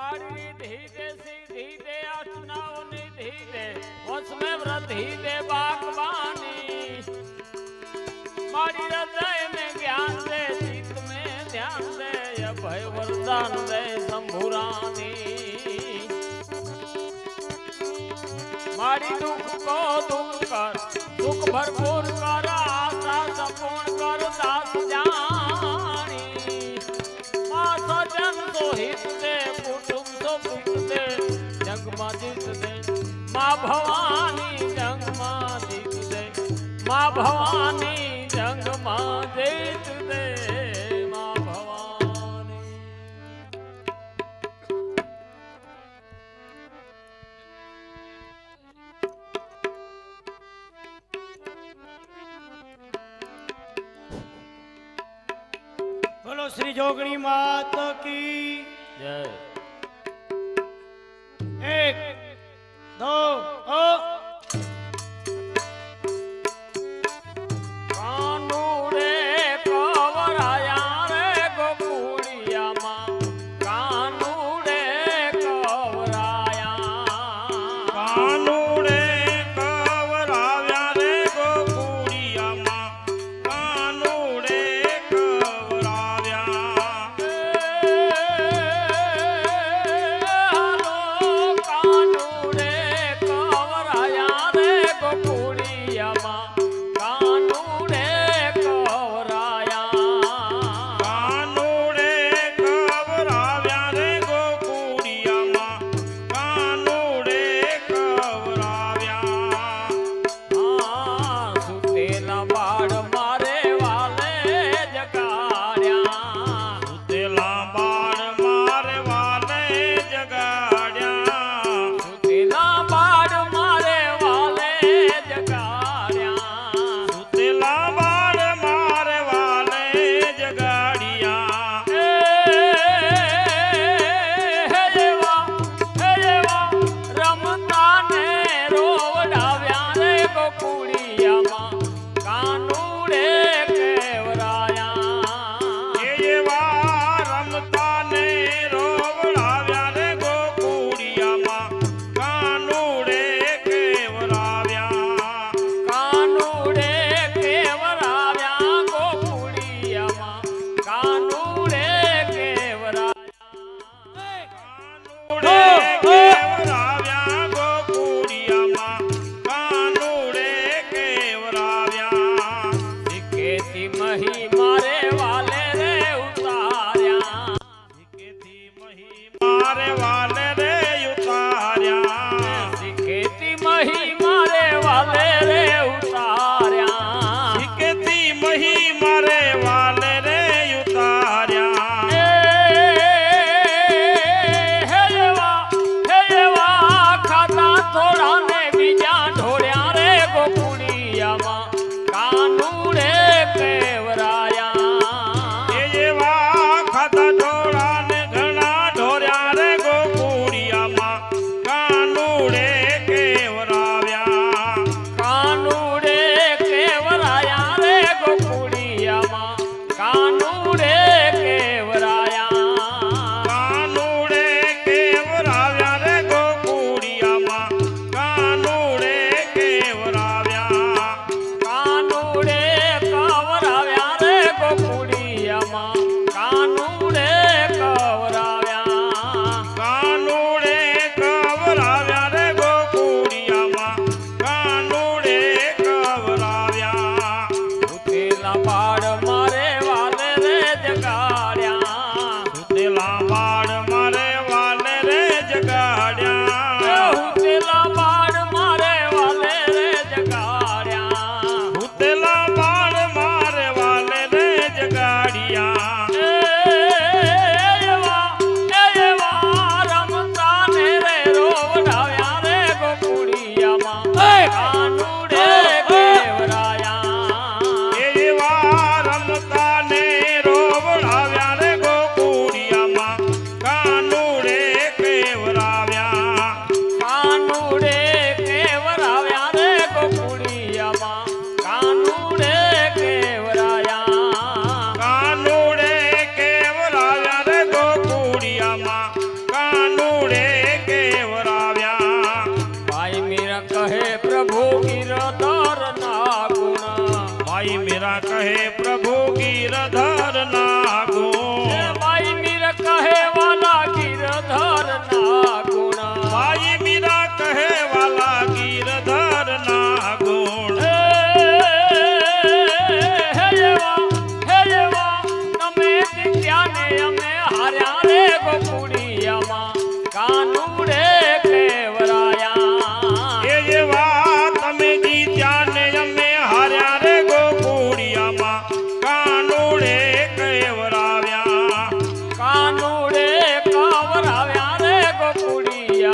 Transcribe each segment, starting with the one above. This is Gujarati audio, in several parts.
बाड़ी धीरे से धीरे अर्चनाओनी धीरे उसमें व्रत धीरे बागवानी मारी हृदय में ज्ञान दे चित में ध्यान दे अभय वरदान दे शंभुरानी मारी दुख को दुख कर दुख भरपूर कर आशा सपूर्ण कर दास जान ભવાની જંગમાં જીત દે મા ભવાની જંગમાં જીત દે મા ભવાની. બોલો શ્રી જોગણી માત કી જય.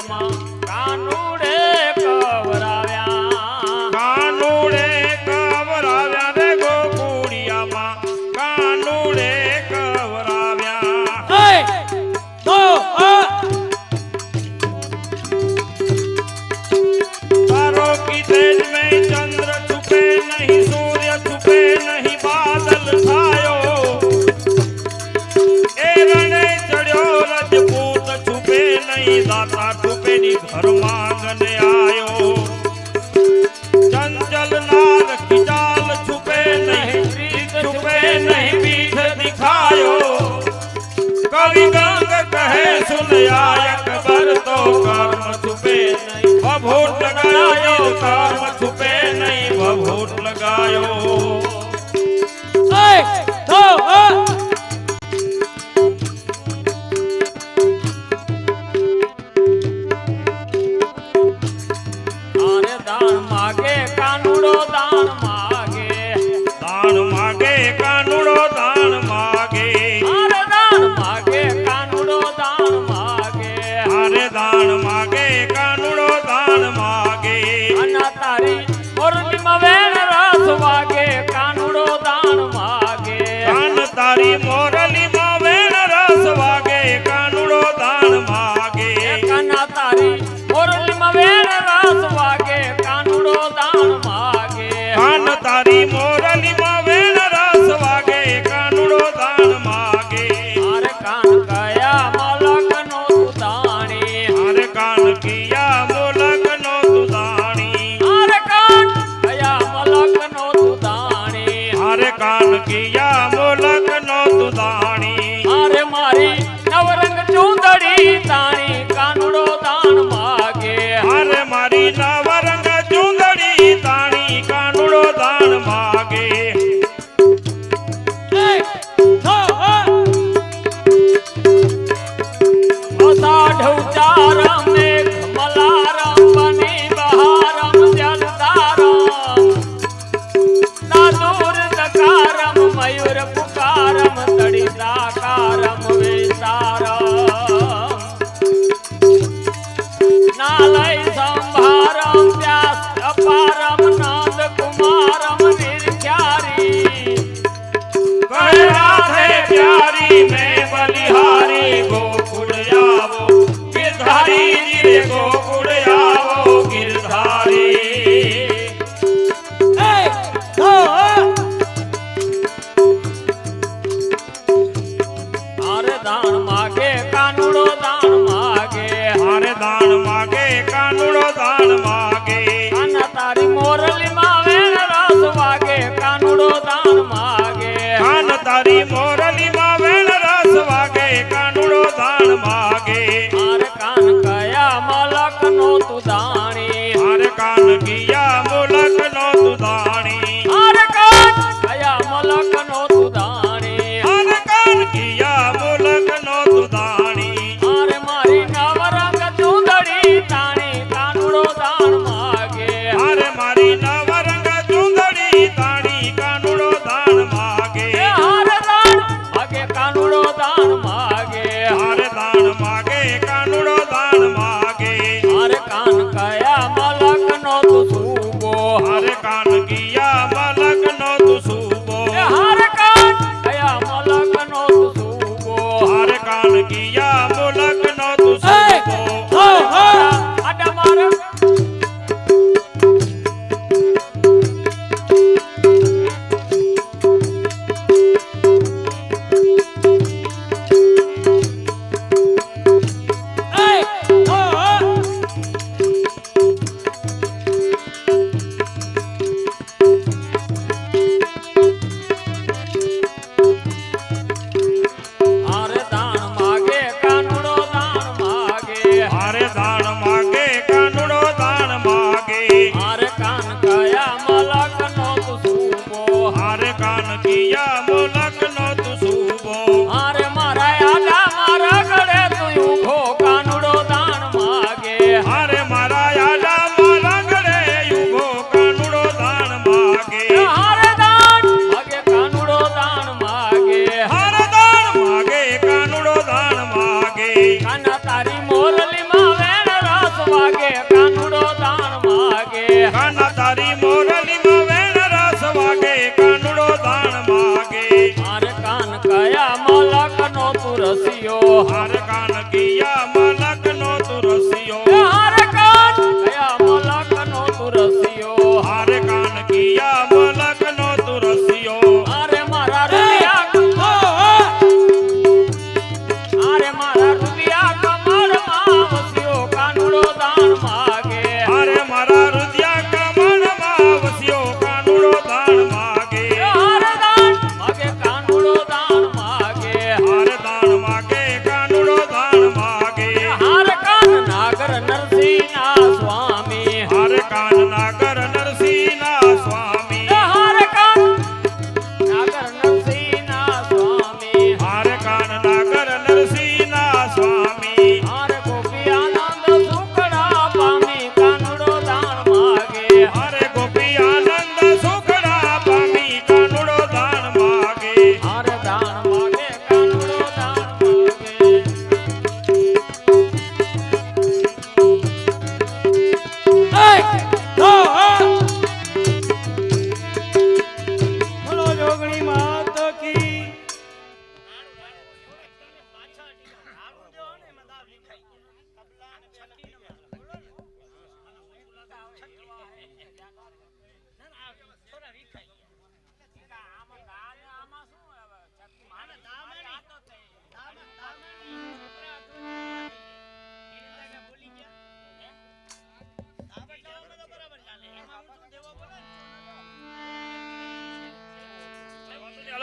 श्यामा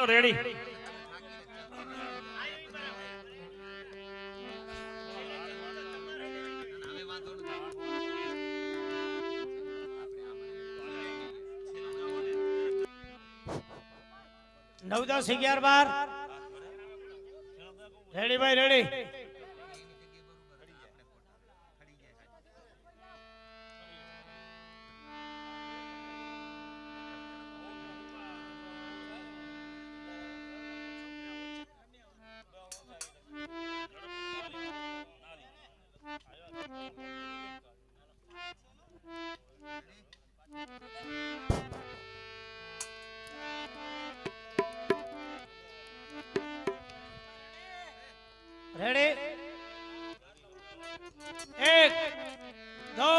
ચલો રેડી નવ દસ અગિયાર બાર. રેડી ભાઈ રેડી રેડી? એક દો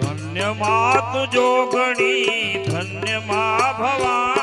ધન્ય મા તું જોગણી ધન્ય મા ભવા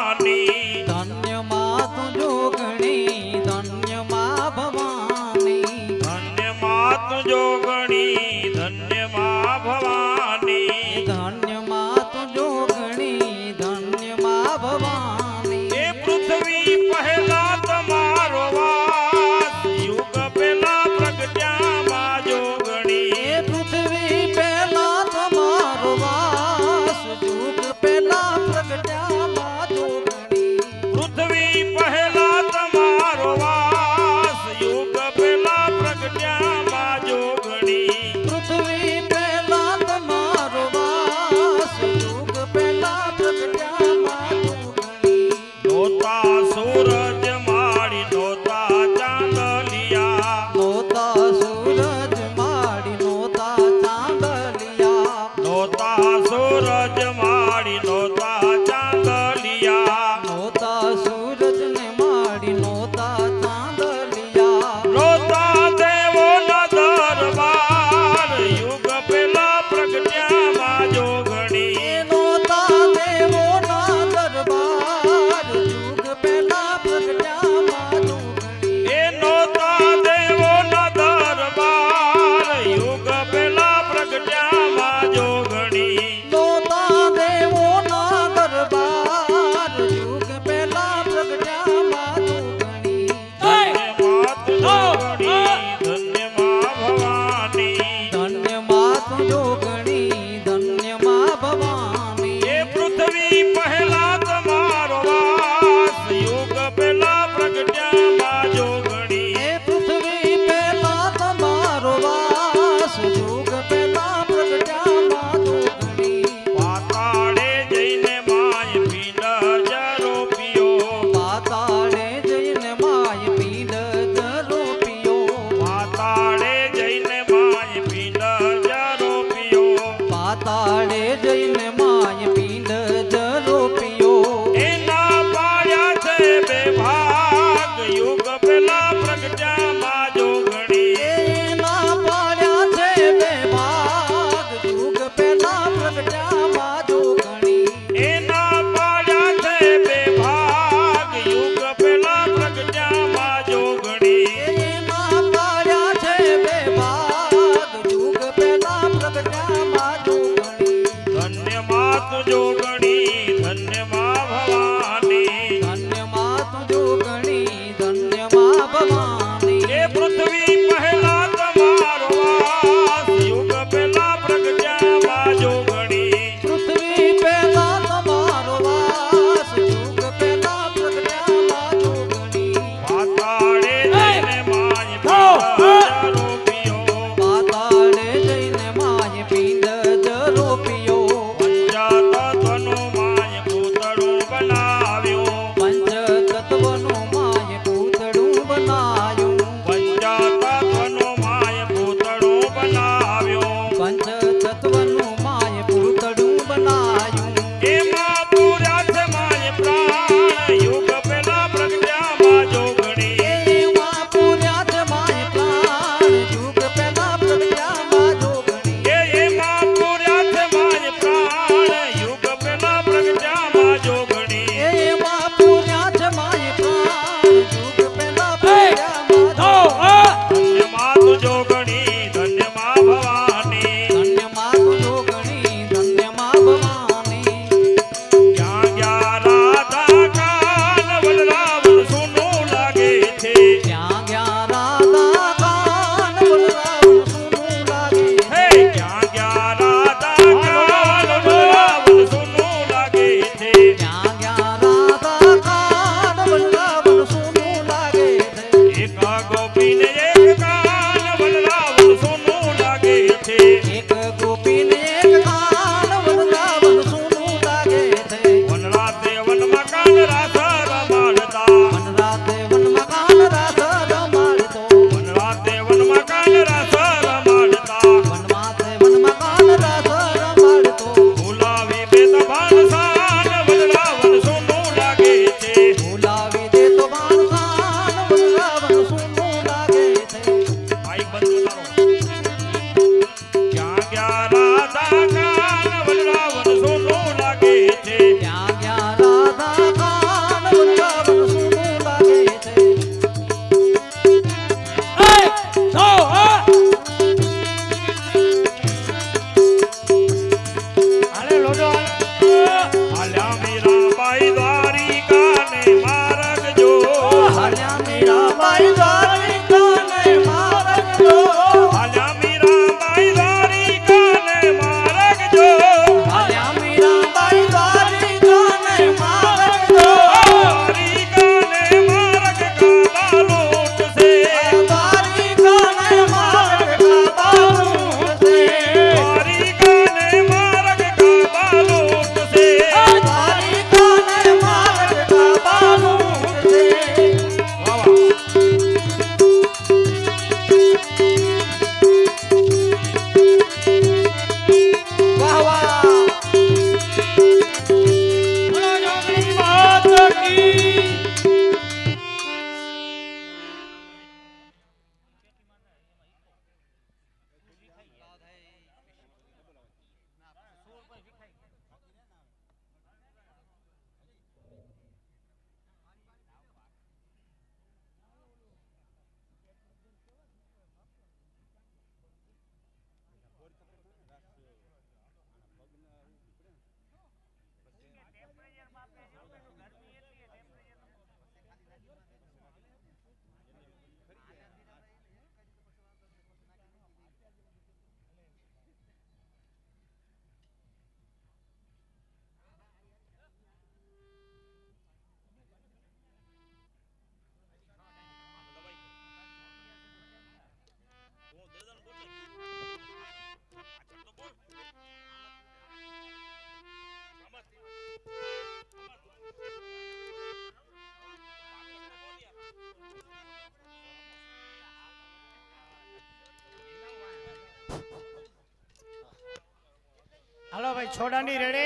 ભાઈ છોડાની રેડે.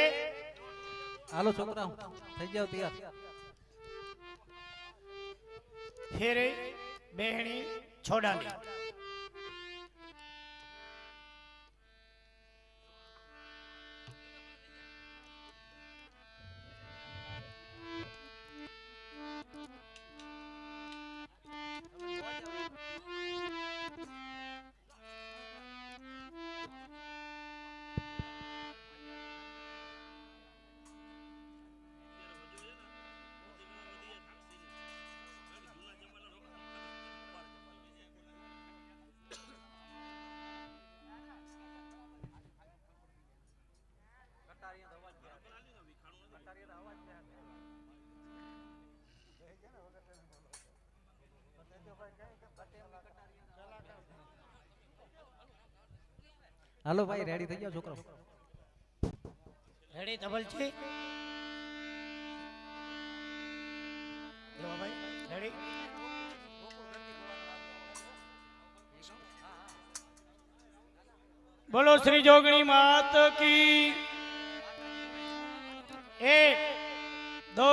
હાલો છોકરા થઈ જાવ તૈયાર. ફેરે બેહણી છોડાની. હાલો ભાઈ રેડી થઈ જાવ છોકરો રેડી ધબલ છે બોલો, શ્રી જોગણી માત કી. એક, દો